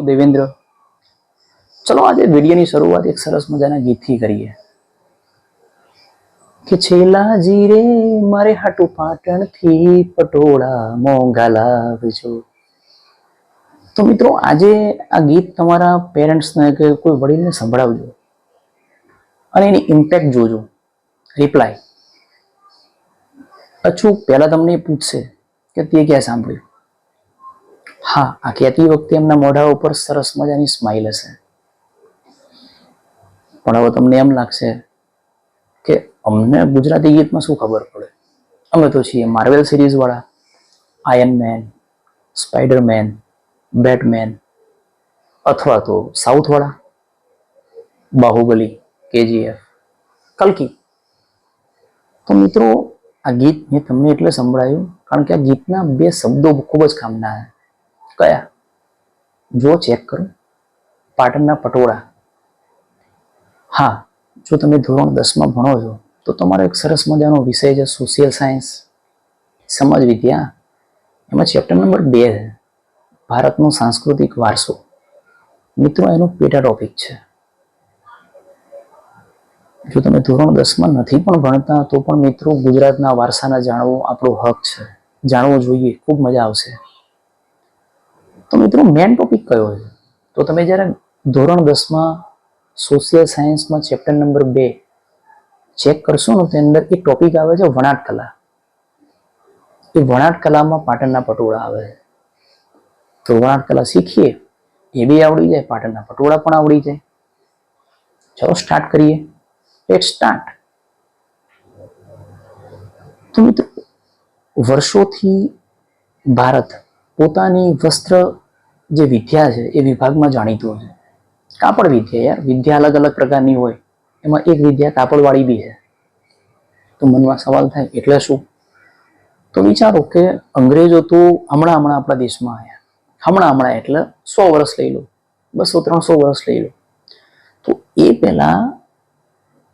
છું દેવેન્દ્ર. ચલો આજે વિડીયોની શરૂઆત એક સરસ મજાના ગીતથી કરીએ. કે છેલ્લા જીરે મારે હાટુ પાટણથી પટોળા મોંઘા લાવજો તો મિત્રો આજે આ ગીત તમારા પેરેન્ટ્સને કે કોઈ વડીલને સંભળાવજો. અને એની ઇમ્પેક્ટ જોજો. રિપ્લાય અચૂક પહેલા તમને પૂછશે કે તે ક્યાં સાંભળ્યું? હા, આ કહેતી વખતે એમના મોઢા ઉપર સરસ મજાની સ્માઇલ હશે. પણ હવે તમને એમ લાગશે કે અમને ગુજરાતી ગીતમાં શું ખબર પડે? અમે તો છીએ માર્વેલ સિરીઝ વાળા. આયન મેન સ્પાઈડરમેન બેટમેન અથવા તો સાઉથ વાળા. બાહુબલી, કેજીએફ, કલકી. તો મિત્રો, આ ગીત મેં તમને એટલે સંભળાયું કારણ કે આ ગીતના બે શબ્દો ખૂબ જ કામના છે. કયા? જો ચેક કરો. પાટણના પટોળા. હા, જો તમે ધોરણ દસમાં ભણો છો, તો તમારો એક સરસ મજાનો વિષય છે સોશિયલ સાયન્સ સમાજ વિદ્યા. એમાં ચેપ્ટર નંબર બે છે. ભારતનો સાંસ્કૃતિક વારસો. મિત્રો, એનો પેટા ટોપિક છે. જો તમે ધોરણ દસમાં નથી પણ ભણતા, તો પણ મિત્રો ગુજરાતના વારસાને જાણવો આપણો હક છે. જાણવો જોઈએ. ખૂબ મજા આવશે. તો મિત્રો મેન ટોપિક કયો છે? તો તમે જ્યારે ધોરણ દસમાં સોશિયલ સાયન્સમાં ચેપ્ટર નંબર બે ચેક કરશો ને તો અંદર એક ટોપિક આવે છે વણાટ કલા. એ વણાટ કલામાં પાટણના પટોળા આવે છે. તો વણાટ કલા શીખીએ, એ બી આવડી જાય, પાટણના પટોળા પણ આવડી જાય. ચલો સ્ટાર્ટ કરીએ. લેટ સ્ટાર્ટ તો મિત્રો, વર્ષોથી ભારત પોતાની વસ્ત્ર જે વિદ્યા છે એ વિભાગમાં જાણીતું છે. કાપડ વિદ્યા યાર. વિદ્યા અલગ અલગ પ્રકારની હોય. એમાં એક વિદ્યા કાપડવાળી બી છે. તો મનમાં સવાલ થાય, એટલે શું? તો વિચારો કે અંગ્રેજો તો હમણાં હમણાં આપણા દેશમાં આવ્યા હમણાં હમણાં એટલે સો વર્ષ લઈ લો. બસો, ત્રણસો વર્ષ લઈ લો. તો એ પહેલા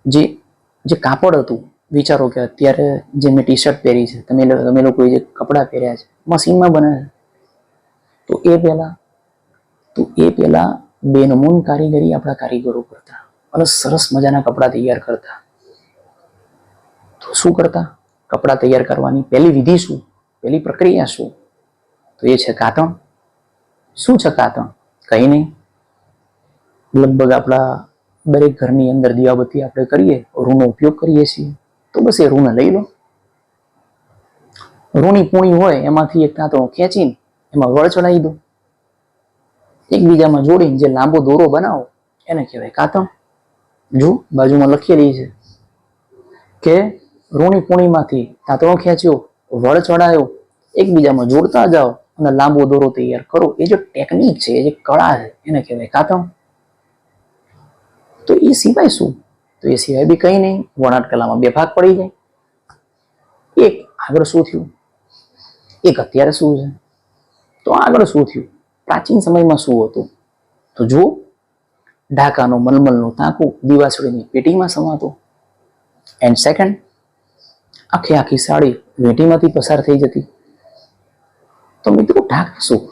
જે જે કાપડ હતું, વિચારો કે અત્યારે જે મેં ટી શર્ટ પહેરી છે, તમે તમે લોકોએ જે કપડાં પહેર્યા છે, મશીનમાં બને છે. તો એ પહેલા, તો એ પહેલા બેનમૂન કારીગરી આપણા કારીગરો કરતા અને સરસ મજાના કપડાં તૈયાર કરતા. તો શું કરતા? કપડાં તૈયાર કરવાની પહેલી વિધિ શું? પહેલી પ્રક્રિયા શું? તો એ છે કાતણ. શું છે કાતણ? કંઈ નહીં. લગભગ આપણા દરેક ઘરની અંદર દીવાબત્તી આપણે કરીએ, રૂનો ઉપયોગ કરીએ છીએ. તો બસ એ રૂને લઈ લો. રૂની પૂણી હોય, એમાંથી એક તાંતણો ખેંચીને એમાં વળ ચડાવી દો. એકબીજામાં જોડીને જે લાંબો દોરો બનાવો, એને કહેવાય કાતણ જો બાજુમાં લખેલી છે કે ઋણી પૂર્ણિમાથી તાંતણો ખેંચ્યો, વળ ચડાયો, એકબીજામાં જોડતા જાઓ અને લાંબો દોરો તૈયાર કરો. એ જે ટેકનિક છે, એ જે કળા છે, એને કહેવાય કાતણ તો એ સિવાય શું? તો એ સિવાય બી કંઈ નહીં. વણાટ કલામાં બે ભાગ પડી જાય. એક આગળ શું થયું? એક અત્યારે શું છે? તો આગળ શું થયું? પ્રાચીન સમયમાં શું હતું? તો જુઓ, ઢાકાનો મલમલનું તાંકુ દિવાસળીની પેટીમાં સમાતો. એન્ડ સેકન્ડ આખી આખી સાડી વેટીમાંથી પસાર થઈ જતી. તો મિત્રો, ઢાકા શું?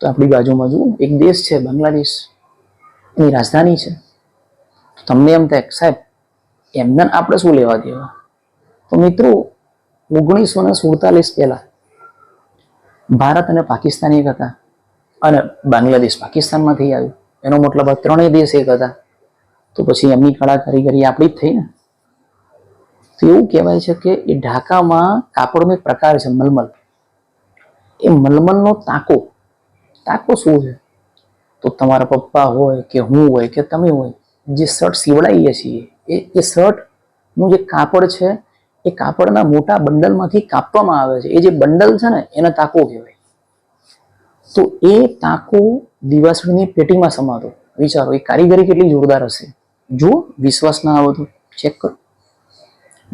તો આપણી બાજુમાં જુઓ, એક દેશ છે, બાંગ્લાદેશ. એની રાજધાની છે. તમને એમ થાય સાહેબ, એમને આપણે શું લેવા દેવા? તો મિત્રો, ઓગણીસો ને સુડતાલીસ પહેલા ભારત અને પાકિસ્તાન એક હતા અને બાંગ્લાદેશ પાકિસ્તાનમાંથી આવ્યું. એનો મતલબ ત્રણેય દેશ એક હતા. તો પછી એમની કળા કારીગરી આપણી જ થઈ ને. તો એવું કહેવાય છે કે એ ઢાકામાં કાપડનો એક પ્રકાર છે, મલમલ. એ મલમલનો તાકો. તાકો શું છે? તો તમારા પપ્પા હોય કે હું હોય કે તમે હોય, જે શર્ટ સીવડાવીએ છીએ, એ એ શર્ટનું જે કાપડ છે એ કાપડના મોટા બંડલમાંથી કાપવામાં આવે છે. એ જે બંડલ છે ને, એને તાકો કહેવાય. તો એ તાકો દિવાસળીની પેટીમાં સમાતો. વિચારો, એ કારીગરી કેટલી જોરદાર હશે? જો વિશ્વાસ ના આવે તો ચેક કરો.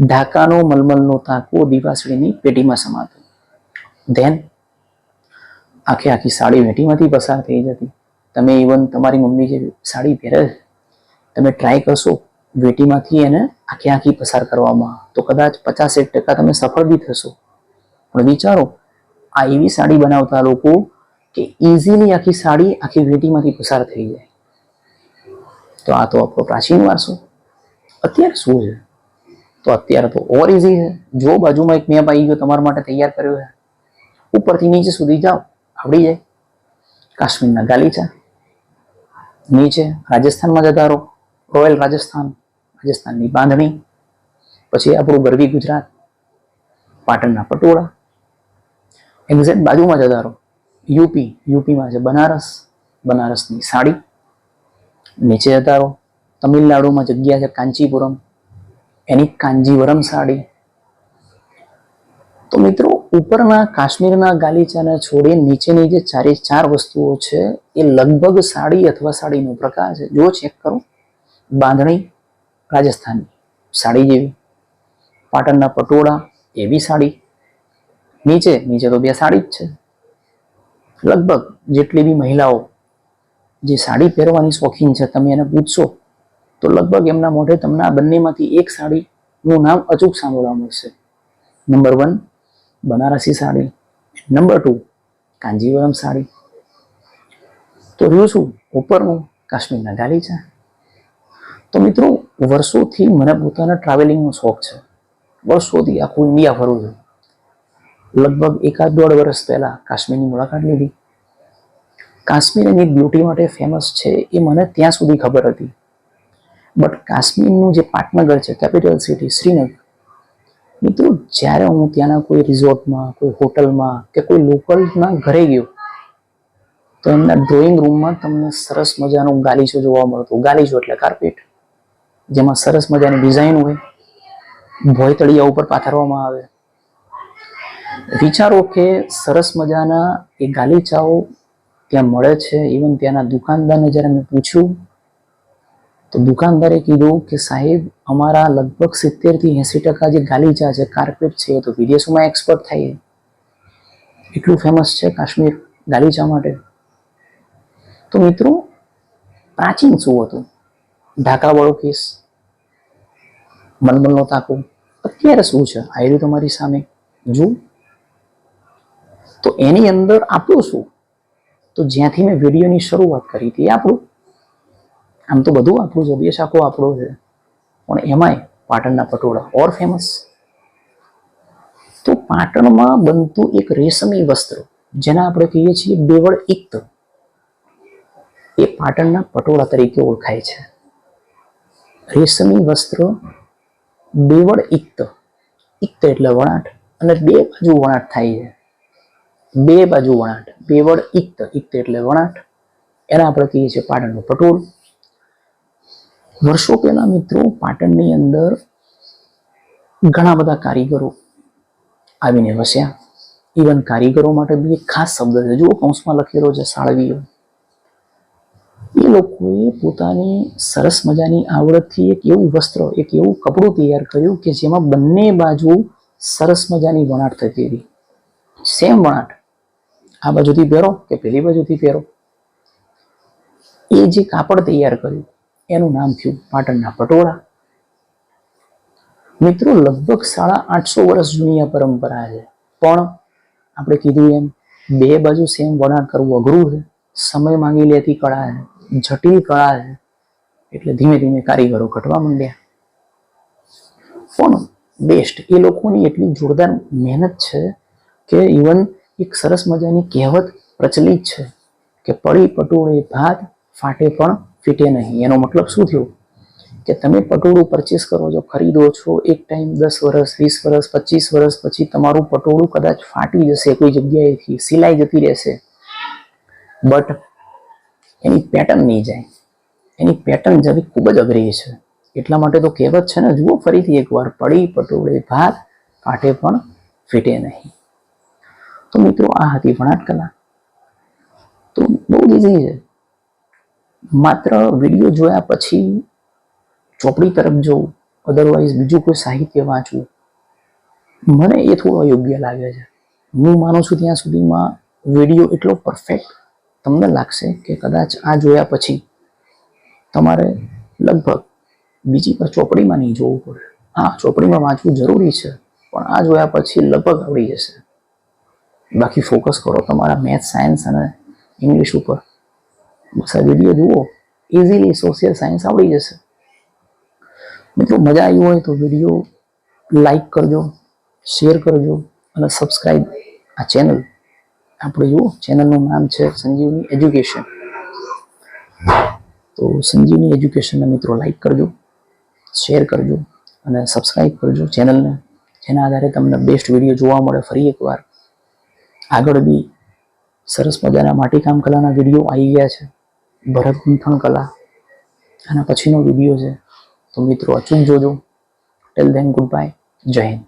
ઢાકાનો, મલમલનો તાકો દિવાસળીની પેટીમાં સમાતો. ધેન આખી આખી સાડી વેટીમાંથી પસાર થઈ જતી. તમે ઇવન તમારી મમ્મી જે સાડી પહેરે તમે ટ્રાય કરશો વેટીમાંથી એને આખી આખી પસાર કરવામાં. તો કદાચ પચાસેક ટકા તમે સફળ બી થશો. પણ વિચારો, આ એવી સાડી બનાવતા લોકો કે ઇઝીલી આખી સાડી આખી વેટીમાંથી પસાર થઈ જાય. તો આ તો આપણો પ્રાચીન વારસો. અત્યારે શું છે? તો અત્યારે તો ઓવર ઇઝી છે. જો બાજુમાં એક મેપ આવી ગયો તમારા માટે તૈયાર કર્યો છે. ઉપરથી નીચે સુધી જાઓ. આવડી જાય. કાશ્મીરના ગાલીચા. નીચે રાજસ્થાનમાં જતા રહો. રોયલ રાજસ્થાન. રાજસ્થાનની બાંધણી, પછી આપણું ગરવી ગુજરાત, પાટણના પટોળા એક્ઝેક્ટ બાજુમાં જતા રહો યુપી, યુપીમાં છે બનારસ, બનારસની સાડી, નીચે જતા તમિલનાડુમાં જગ્યા છે કાંચીપુરમ, એની કાંજીવરમ સાડી. તો મિત્રો, ઉપરના કાશ્મીરના ગાલીચાને છોડી નીચેની જે ચારે ચાર વસ્તુઓ છે, એ લગભગ સાડી અથવા સાડીનો પ્રકાર છે. જો ચેક કરો. બાંધણી રાજસ્થાનની સાડી જેવી, પાટણના પટોળા એવી સાડી. નીચે નીચે તો બે સાડી જ છે. લગભગ જેટલી બી મહિલાઓ જે સાડી પહેરવાની શોખીન છે, તમે એને પૂછશો, તો લગભગ એમના મોઢે તમને આ બંનેમાંથી એક સાડીનું નામ અચૂક સાંભળવા મળશે. Number one, Banarasi sari. Number two, Kanjeevaram sari. તો રહ્યું શું? ઉપરનું કાશ્મીરના ગાલીચા. તો મિત્રો, વર્ષોથી મને પોતાના ટ્રાવેલિંગનો શોખ છે. વર્ષોથી આખું ઇન્ડિયા ફરું છું. લગભગ એકાદ દોઢ વર્ષ પહેલાં કાશ્મીરની મુલાકાત લીધી. કાશ્મીર એની બ્યુટી માટે ફેમસ છે એ મને ત્યાં સુધી ખબર હતી. બટ કાશ્મીરનું જે પાટનગર છે કેપિટલ સિટી શ્રીનગર, મિત્રો, જ્યારે હું ત્યાંના કોઈ રિઝોર્ટમાં કોઈ હોટલમાં કે કોઈ લોકલના ઘરે ગયો, તો એમના ડ્રોઈંગ રૂમમાં તમને સરસ મજાનું ગાલીચો જોવા મળતું. ગાલીચો એટલે કાર્પેટ જેમાં સરસ મજાની ડિઝાઇન હોય ભોય તળિયા ઉપર પાથરવામાં આવે. વિચારો કે સરસ મજાના એ ગાલીચાઓ ત્યાં મળે છે ઇવન ત્યાંના દુકાનદારને જ્યારે મેં પૂછ્યું, તો દુકાનદારે કીધું કે સાહેબ, અમારા લગભગ સિત્તેરથી એંસી ટકા જે ગાલીચા છે કાર્પેટ છે તો વિદેશોમાં એક્સપોર્ટ થાય. એટલું ફેમસ છે કાશ્મીર ગાલીચા માટે. તો મિત્રો, પ્રાચીન શું હતું? ઢાકાવાળો કેસ, મલમલનો તાકો અત્યારે શું છે? આવ્યું તમારી સામે. જો તો એની અંદર આપણું શું? તો જ્યાંથી મેં વિડીયોની શરૂઆત કરી હતી આપણું. આમ તો બધું આપણું જ અભ્યાસ, આખો આપણો છે. પણ એમાંય પાટણના પટોળા ઓર ફેમસ તો પાટણમાં બનતું એક રેશમી વસ્ત્ર, જેને આપણે કહીએ છીએ બેવડ ઇક્ત એ પાટણના પટોળા તરીકે ઓળખાય છે. રેશમી વસ્ત્ર બેવડ ઇક્ત. ઇક્ત એટલે વણાટ અને બે બાજુ વણાટ થાય છે. બે બાજુ વણાટ બેવડ ઇક્ત. ઇક્ત એટલે વણાટ. એના આપણે કહીએ છીએ પાટણનું પટોળ. વર્ષો પહેલા મિત્રો પાટણની અંદર ઘણા બધા કારીગરો આવીને વસ્યા. ઇવન કારીગરો માટે બી એક ખાસ શબ્દ છે. જુઓ કૌંસમાં લખેલો છે સાળવીઓ લોકોએ પોતાની સરસ મજાની આવડતથી એક એવું વસ્ત્ર, એક એવું કપડું તૈયાર કર્યું કે જેમાં બંને બાજુ સરસ મજાની વણાટ થતી હતી સેમ વણાટ. આ બાજુથી પહેરો કે પેલી બાજુથી પહેરો? એ જે કાપડ તૈયાર કર્યું, એનું નામ થયું પાટણના પટોળા. મિત્રો, લગભગ સાડા આઠસો વર્ષ જૂની આ પરંપરા છે. પણ આપણે કીધું એમ, બે બાજુ સેમ વણાટ કરવું અઘરું છે. સમય માંગી લેતી કળા છે. જટિલ કળા છે. એટલે ધીમે ધીમે કારીગરો ઘટવા માંડ્યા. પણ બેસ્ટ એ લોકોની એટલી જોરદાર મહેનત છે કે ઇવન એક સરસ મજાની કહેવત પ્રચલિત છે કે પડી પટોળે ભાત ફાટે પણ ફીટે નહીં. એનો મતલબ શું થયો? કે તમે પટોળું પરચેસ કરો છો, ખરીદો છો, એક ટાઈમ દસ વર્ષ વીસ વર્ષ પચીસ વર્ષ પછી તમારું પટોળું કદાચ ફાટી જશે, કોઈ જગ્યાએથી, સિલાઈ જતી રહેશે. બટ એની પેટર્ન નહીં જાય. એની પેટર્ન જવી ખૂબ જ અઘરી છે. એટલા માટે તો કહેવત છે ને, જુઓ ફરીથી એકવાર, પડી પટોળે ભાત, કાંઠે પણ ફીટે નહીં. તો મિત્રો, આ હતી વણાટ કલા. તો બહુ ઇઝી છે. માત્ર વીડિયો જોયા પછી ચોપડી તરફ જવું અદરવાઇઝ બીજું કોઈ સાહિત્ય વાંચવું, મને એ થોડો યોગ્ય લાગે છે. હું માનું છું ત્યાં સુધીમાં વીડિયો એટલો પરફેક્ટ તમને લાગશે કે કદાચ આ જોયા પછી તમારે લગભગ બીજી પર ચોપડીમાં નહીં જોવું પડે. હા, ચોપડીમાં વાંચવું જરૂરી છે, પણ આ જોયા પછી લગભગ આવડી જશે. બાકી ફોકસ કરો તમારા મેથ, સાયન્સ અને ઇંગ્લિશ ઉપર. આ વીડિયો જુઓ ઇઝીલી સોશિયલ સાયન્સ આવડી જશે. મિત્રો, મજા આવી હોય તો વીડિયો લાઈક કરજો શેર કરજો અને સબસ્ક્રાઈબ આ ચેનલ આપણે જુઓ ચેનલનું નામ છે સંજીવની એજ્યુકેશન તો સંજીવની એજ્યુકેશનને મિત્રો લાઈક કરજો શેર કરજો અને સબસ્ક્રાઈબ કરજો ચેનલને જેના આધારે તમને બેસ્ટ વીડિયો જોવા મળે ફરી એકવાર. આગળ બી સરસ મજાના માટીકામ કલાના વીડિયો આવી ગયા છે ભરત ગૂંથણ કલા. આના પછીનો વીડિયો છે. તો મિત્રો અચૂક જોજો. ટેલ ધેન ગુડ બાય જય હિન્દ.